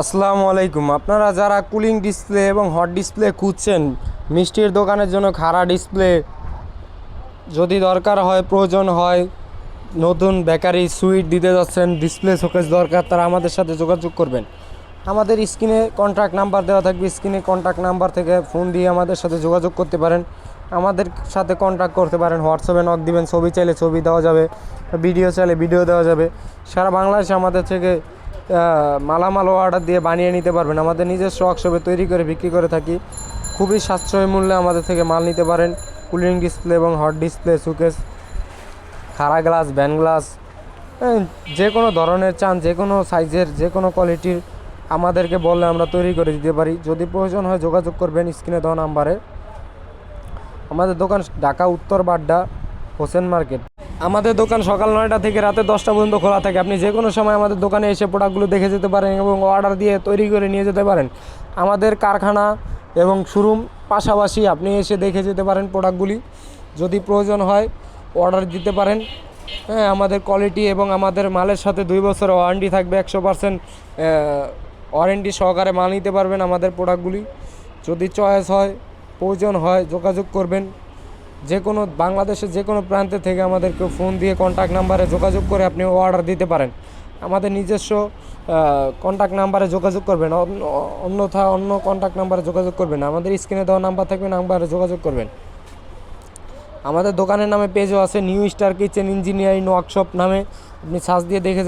আসসালামু আলাইকুম। আপনারা যারা কুলিং ডিসপ্লে এবং হট ডিসপ্লে খুঁজছেন, মিষ্টির দোকানের জন্য খাড়া ডিসপ্লে যদি দরকার হয়, প্রয়োজন হয়, নতুন বেকারি সুইট দিতে যাচ্ছেন, ডিসপ্লে শোকেস দরকার, তারা আমাদের সাথে যোগাযোগ করবেন। আমাদের স্ক্রিনে কন্ট্যাক্ট নাম্বার দেওয়া থাকবে। স্ক্রিনে কন্ট্যাক্ট নাম্বার থেকে ফোন দিয়ে আমাদের সাথে যোগাযোগ করতে পারেন। আমাদের সাথে কন্ট্যাক্ট করতে পারেন। হোয়াটসঅ্যাপে নক দিবেন। ছবি চাইলে ছবি দেওয়া যাবে, ভিডিও চাইলে ভিডিও দেওয়া যাবে। সারা বাংলাদেশে আমাদের থেকে মালামাল অর্ডার দিয়ে বানিয়ে নিতে পারবেন। আমাদের নিজস্ব ওয়ার্কশপে তৈরি করে বিক্রি করে থাকি। খুবই সাশ্রয় মূল্যে আমাদের থেকে মাল নিতে পারেন। কুলিং ডিসপ্লে এবং হট ডিসপ্লে সুকেস খাড়া গ্লাস ব্যান গ্লাস যে কোনো ধরনের চান, যে কোনো সাইজের যে কোনো কোয়ালিটির আমাদেরকে বললে আমরা তৈরি করে দিতে পারি। যদি প্রয়োজন হয় যোগাযোগ করবেন স্ক্রিনে দেওয়া নাম্বারে। আমাদের দোকান ঢাকা উত্তর বাড্ডা, হোসেন মার্কেট। আমাদের দোকান সকাল নয়টা থেকে রাতে দশটা পর্যন্ত খোলা থাকে। আপনি যে কোনো সময় আমাদের দোকানে এসে প্রোডাক্টগুলো দেখে যেতে পারেন এবং অর্ডার দিয়ে তৈরি করে নিয়ে যেতে পারেন। আমাদের কারখানা এবং শোরুম পাশাপাশি আপনি এসে দেখে যেতে পারেন প্রোডাক্টগুলি যদি প্রয়োজন হয় অর্ডার দিতে পারেন। হ্যাঁ আমাদের কোয়ালিটি এবং আমাদের মালের সাথে দুই বছর ওয়ারেন্টি থাকবে, একশো পার্সেন্ট ওয়ারেন্টি সহকারে মাল নিতে পারবেন আমাদের প্রোডাক্টগুলি যদি চয়েস হয়, প্রয়োজন হয়, যোগাযোগ করবেন। যে কোনো বাংলাদেশের যে কোনো প্রান্তে থেকে আমাদেরকে ফোন দিয়ে কন্ট্যাক্ট নাম্বারে যোগাযোগ করে আপনি অর্ডার দিতে পারেন। আমাদের নিজস্ব কন্ট্যাক্ট নাম্বারে যোগাযোগ করবেন। অন্য- অন্যথা অন্য কন্ট্যাক্ট নাম্বারে যোগাযোগ করবেন আমাদের স্ক্রিনে দেওয়া নাম্বার থাকবে নাম্বারে যোগাযোগ করবেন। আমাদের দোকানের নামে পেজও আছে new star kitchen engineering workshop নামে। আপনি সার্চ দিয়ে দেখে